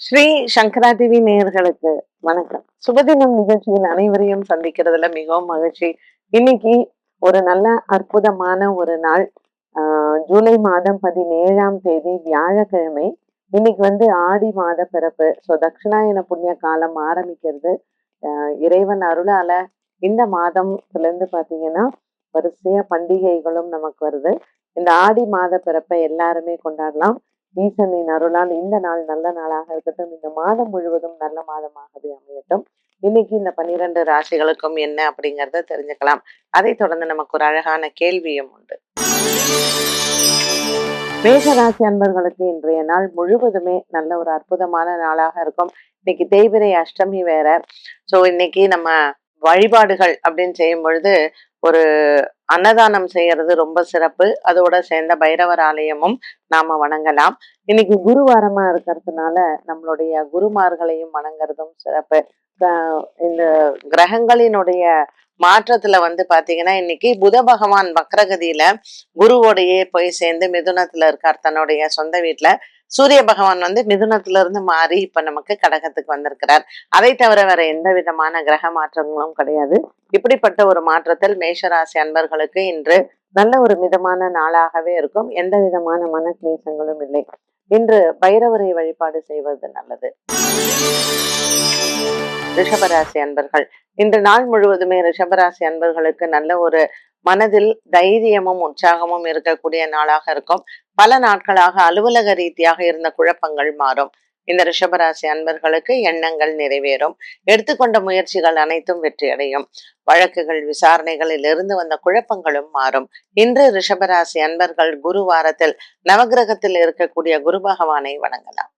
ஸ்ரீ சங்கரா TV நேயர்களுக்கு வணக்கம். சுபதினம் நிகழ்ச்சியில் அனைவரையும் சந்திக்கிறதுல மிகவும் மகிழ்ச்சி. இன்னைக்கு ஒரு நல்ல அற்புதமான ஒரு நாள். ஜூலை மாதம் பதினேழாம் தேதி வியாழக்கிழமை. இன்னைக்கு வந்து ஆடி மாத பிறப்பு. ஸோ தட்சிணாயன புண்ணிய காலம் ஆரம்பிக்கிறது. இறைவன் அருளால இந்த மாதத்துல இருந்து வரிசையா பண்டிகைகளும் நமக்கு வருது. இந்த ஆடி மாத பிறப்பை எல்லாருமே கொண்டாடலாம். ஈசனின் அருளால் இந்த நாள் நல்ல நாளாக இருக்கட்டும். இந்த மாதம் முழுவதும் நல்ல மாதமாகவே அமையட்டும். இன்னைக்கு இந்த பன்னிரண்டு ராசிகளுக்கும் என்ன அப்படிங்கறத தெரிஞ்சுக்கலாம். அதை தொடர்ந்து நமக்கு ஒரு அழகான கேள்வியும் உண்டு. மேகராசி அன்பர்களுக்கு இன்றைய நாள் முழுவதுமே நல்ல ஒரு அற்புதமான நாளாக இருக்கும். இன்னைக்கு தேய்பிரை அஷ்டமி வேற. சோ இன்னைக்கு நம்ம வழிபாடுகள் அப்படின்னு செய்யும் பொழுது ஒரு அன்னதானம் செய்யறது ரொம்ப சிறப்பு. அதோட சேர்ந்த பைரவர் ஆலயமும் நாம வணங்கலாம். இன்னைக்கு குருவாரமா இருக்கிறதுனால நம்மளுடைய குருமார்களையும் வணங்குறதும் சிறப்பு. இந்த கிரகங்களினுடைய மாற்றத்துல வந்து பாத்தீங்கன்னா இன்னைக்கு புத பகவான் வக்ரகதியில குருவோடையே போய் சேர்ந்து மிதுனத்துல இருக்கார் தன்னுடைய சொந்த வீட்டுல சூரிய பகவான் வந்து மிதுனத்துல இருந்து மாறி இப்ப நமக்கு கடகத்துக்கு வந்திருக்கிறார். அதை தவிர வேற எந்த விதமான கிரக மாற்றங்களும் கிடையாது. இப்படிப்பட்ட ஒரு மாற்றத்தில் மேஷராசி அன்பர்களுக்கு இன்று நல்ல ஒரு மிதமான நாளாகவே இருக்கும். எந்த விதமான மன கிளேசங்களும் இல்லை. இன்று பைரவரை வழிபாடு செய்வது நல்லது. ரிஷபராசி அன்பர்கள் இன்று நாள் முழுவதுமே ரிஷபராசி அன்பர்களுக்கு நல்ல ஒரு மனதில் தைரியமும் உற்சாகமும் இருக்கக்கூடிய நாளாக இருக்கும். பல நாட்களாக அலுவலக ரீதியாக இருந்த குழப்பங்கள் மாறும். இந்த ரிஷபராசி அன்பர்களுக்கு எண்ணங்கள் நிறைவேறும். எடுத்துக்கொண்ட முயற்சிகள் அனைத்தும் வெற்றியடையும். வழக்குகள் விசாரணைகளில் இருந்து வந்த குழப்பங்களும் மாறும். இன்று ரிஷபராசி அன்பர்கள் குரு வாரத்தில் நவகிரகத்தில் இருக்கக்கூடிய குரு பகவானை வணங்கலாம்.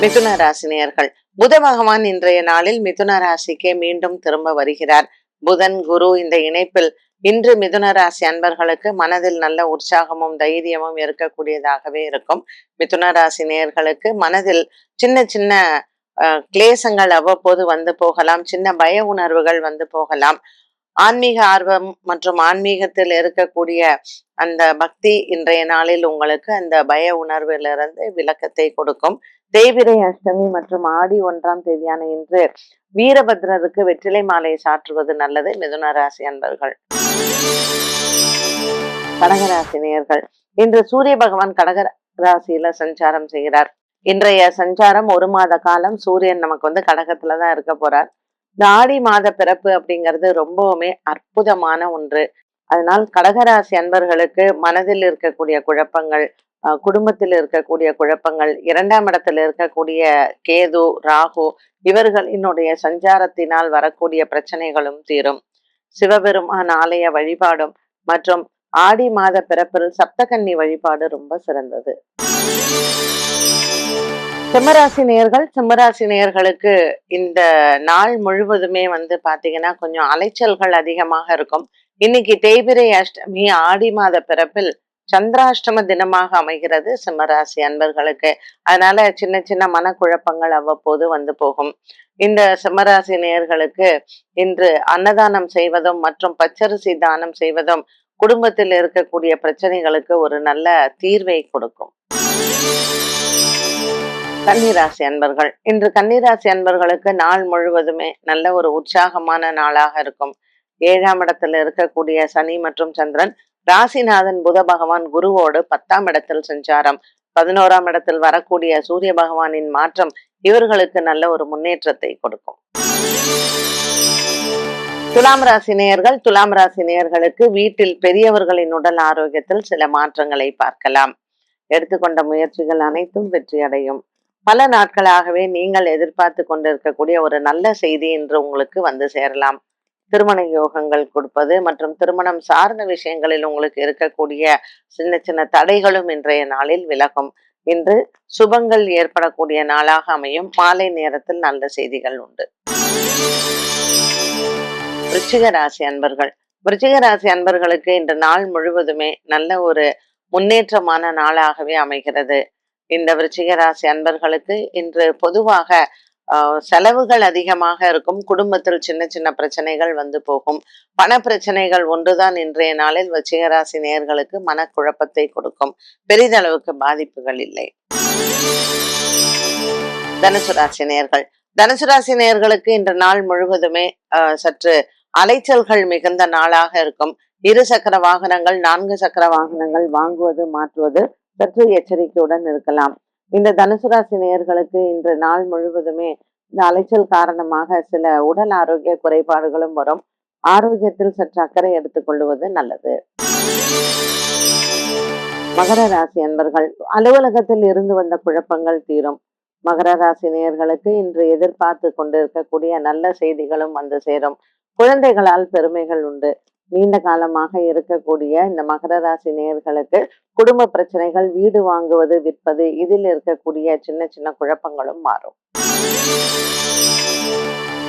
மிதுன ராசினியர்கள். புத பகவான் இன்றைய நாளில் மிதுன ராசிக்கே மீண்டும் திரும்ப வருகிறார். புதன் குரு இந்த இணைப்பில் இன்று மிதுன ராசி அன்பர்களுக்கு மனதில் நல்ல உற்சாகமும் தைரியமும் இருக்கக்கூடியதாகவே இருக்கும். மிதுன ராசி நேர்களுக்கு மனதில் சின்ன சின்ன அஹ், கிளேசங்கள் அவ்வப்போது வந்து போகலாம். சின்ன பய உணர்வுகள் வந்து போகலாம். ஆன்மீக ஆர்வம் மற்றும் ஆன்மீகத்தில் இருக்கக்கூடிய அந்த பக்தி இன்றைய நாளில் உங்களுக்கு அந்த பய உணர்விலிருந்து விளக்கத்தை கொடுக்கும். தேய்பிரை அஷ்டமி மற்றும் ஆடி ஒன்றாம் தேதியான இன்று வீரபத்ரருக்கு வெற்றிலை மாலை சாற்றுவது நல்லது. மிதுன ராசி அன்பர்கள். கடகராசி நேயர்கள் இன்று சூரிய பகவான் கடக ராசியில சஞ்சாரம் செய்கிறார். இன்றைய சஞ்சாரம் ஒரு மாத காலம் சூரியன் நமக்கு வந்து கடகத்துல தான் இருக்க போறார். இந்த ஆடி மாத பிறப்பு அப்படிங்கிறது ரொம்பவுமே அற்புதமான ஒன்று. அதனால் கடகராசி அன்பர்களுக்கு மனதில் இருக்கக்கூடிய குழப்பங்கள் அஹ், குடும்பத்தில் இருக்கக்கூடிய குழப்பங்கள் இரண்டாம் இடத்தில் இருக்கக்கூடிய கேது ராகு இவர்களினுடைய சஞ்சாரத்தினால் வரக்கூடிய பிரச்சனைகளும் தீரும். சிவபெருமான் ஆலய வழிபாடும் மற்றும் ஆடி மாத பிறப்பில் சப்தகன்னி வழிபாடு ரொம்ப சிறந்தது. சிம்மராசி நேர்கள் சிம்மராசி நேர்களுக்கு இந்த நாள் முழுவதுமே வந்து பாத்தீங்கன்னா கொஞ்சம் அலைச்சல்கள் அதிகமாக இருக்கும். இன்னைக்கு தேய்பிரை அஷ்டமி ஆடி மாத பிறப்பில் சந்திராஷ்டம தினமாக அமைகிறது சிம்மராசி அன்பர்களுக்கு. அதனால சின்ன சின்ன மனக்குழப்பங்கள் அவ்வப்போது வந்து போகும். இந்த சிம்மராசி நேர்களுக்கு இன்று அன்னதானம் செய்வதும் மற்றும் பச்சரிசி தானம் செய்வதும் குடும்பத்தில் இருக்கக்கூடிய பிரச்சனைகளுக்கு ஒரு நல்ல தீர்வை கொடுக்கும். கன்னிராசி அன்பர்கள். இன்று கன்னிராசி அன்பர்களுக்கு நாள் முழுவதுமே நல்ல ஒரு உற்சாகமான நாளாக இருக்கும். ஏழாம் இடத்துல இருக்கக்கூடிய சனி மற்றும் சந்திரன் ராசிநாதன் புத பகவான் குருவோடு பத்தாம் இடத்தில் சஞ்சாரம். பதினோராம் இடத்தில் வரக்கூடிய சூரிய பகவானின் மாற்றம் இவர்களுக்கு நல்ல ஒரு முன்னேற்றத்தை கொடுக்கும். துலாம் ராசி நேயர்கள் துலாம் ராசி நேயர்களுக்கு வீட்டில் பெரியவர்களின் உடல் ஆரோக்கியத்தில் சில மாற்றங்களை பார்க்கலாம். எடுத்துக்கொண்ட முயற்சிகள் அனைத்தும் வெற்றியடையும். பல நாட்களாகவே நீங்கள் எதிர்பார்த்து கொண்டிருக்கக்கூடிய ஒரு நல்ல செய்தி இன்று உங்களுக்கு வந்து சேரலாம். திருமண யோகங்கள் கொடுப்பது மற்றும் திருமணம் சார்ந்த விஷயங்களில் உங்களுக்கு இருக்கக்கூடிய சின்ன சின்ன தடைகளும் இன்றைய நாளில் விலகும். இன்று சுபங்கள் ஏற்படக்கூடிய நாளாக அமையும். மாலை நேரத்தில் நல்ல செய்திகள் உண்டு. விருச்சிக ராசி அன்பர்கள். விருச்சிக ராசி அன்பர்களுக்கு இன்று நாள் முழுவதுமே நல்ல ஒரு முன்னேற்றமான நாளாகவே அமைகிறது. இந்த விருச்சிக ராசி அன்பர்களுக்கு இன்று பொதுவாக செலவுகள் அதிகமாக இருக்கும். குடும்பத்தில் சின்ன சின்ன பிரச்சனைகள் வந்து போகும். பண பிரச்சனைகள் ஒன்றுதான் இன்றைய நாளில் வச்சிகராசி நேர்களுக்கு மனக்குழப்பத்தை கொடுக்கும். பெரிதளவுக்கு பாதிப்புகள் இல்லை. தனுசு ராசி தனுசுராசி தனுசு ராசி இன்று நாள் முழுவதுமே சற்று அலைச்சல்கள் மிகுந்த நாளாக இருக்கும். இரு சக்கர வாகனங்கள் நான்கு சக்கர வாகனங்கள் வாங்குவது மாற்றுவது சற்று எச்சரிக்கையுடன் இருக்கலாம். இந்த தனுசு ராசி நேயர்களுக்கு இன்று நாள் முழுவதுமே இந்த அலைச்சல் காரணமாக சில உடல் ஆரோக்கிய குறைபாடுகளும் வரும். ஆரோக்கியத்தில் சற்று அக்கறை எடுத்துக் கொள்வது நல்லது. மகர ராசி அன்பர்கள் அலுவலகத்தில் இருந்து வந்த குழப்பங்கள் தீரும். மகர ராசி நேயர்களுக்கு இன்று எதிர்பார்த்து கொண்டிருக்கக்கூடிய நல்ல செய்திகளும் வந்து சேரும். குழந்தைகளால் பெருமைகள் உண்டு. நீண்ட காலமாக இருக்கக்கூடிய இந்த மகர ராசி நேயர்களுக்கு குடும்ப பிரச்சனைகள் வீடு வாங்குவது விற்பது இதில் இருக்கக்கூடிய சின்ன சின்ன குழப்பங்களும் மாறும்.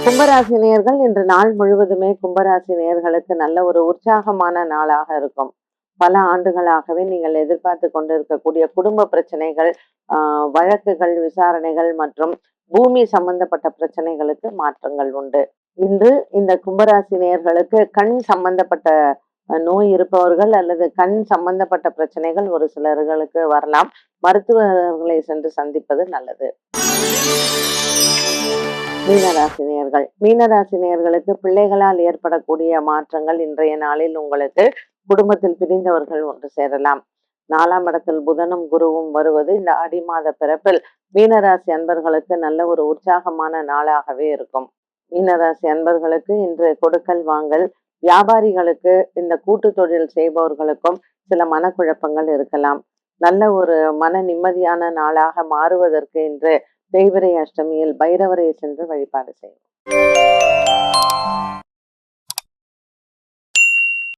கும்பராசி நேர்கள் இன்று நாள் முழுவதுமே கும்பராசி நேயர்களுக்கு நல்ல ஒரு உற்சாகமான நாளாக இருக்கும். பல ஆண்டுகளாகவே நீங்கள் எதிர்பார்த்து கொண்டிருக்கக்கூடிய குடும்ப பிரச்சனைகள் ஆஹ் வழக்குகள் விசாரணைகள் மற்றும் பூமி சம்பந்தப்பட்ட பிரச்சனைகளுக்கு மாற்றங்கள் உண்டு. இன்று இந்த கும்பராசி நேயர்களுக்கு கண் சம்பந்தப்பட்ட நோய் இருப்பவர்கள் அல்லது கண் சம்பந்தப்பட்ட பிரச்சனைகள் ஒரு சிலர்களுக்கு வரலாம். மருத்துவர்களை சென்று சந்திப்பது நல்லது. மீனராசினியர்கள். மீனராசினியர்களுக்கு பிள்ளைகளால் ஏற்படக்கூடிய மாற்றங்கள் இன்றைய நாளில் உங்களுக்கு குடும்பத்தில் பிரிந்தவர்கள் ஒன்று சேரலாம். நாலாம் இடத்தில் புதனும் குருவும் வருவது இந்த ஆடி மாத பிறப்பில் மீனராசி அன்பர்களுக்கு நல்ல ஒரு உற்சாகமான நாளாகவே இருக்கும். மீனராசி அன்பர்களுக்கு இன்று கொடுக்கல் வாங்கல். வியாபாரிகளுக்கு இந்த கூட்டு தொழில் செய்பவர்களுக்கும் சில மனக்குழப்பங்கள் இருக்கலாம். நல்ல ஒரு மன நிம்மதியான நாளாக மாறுவதற்கு இன்று தேய்பிரை அஷ்டமியில் பைரவரை சென்று வழிபாடு செய்யும்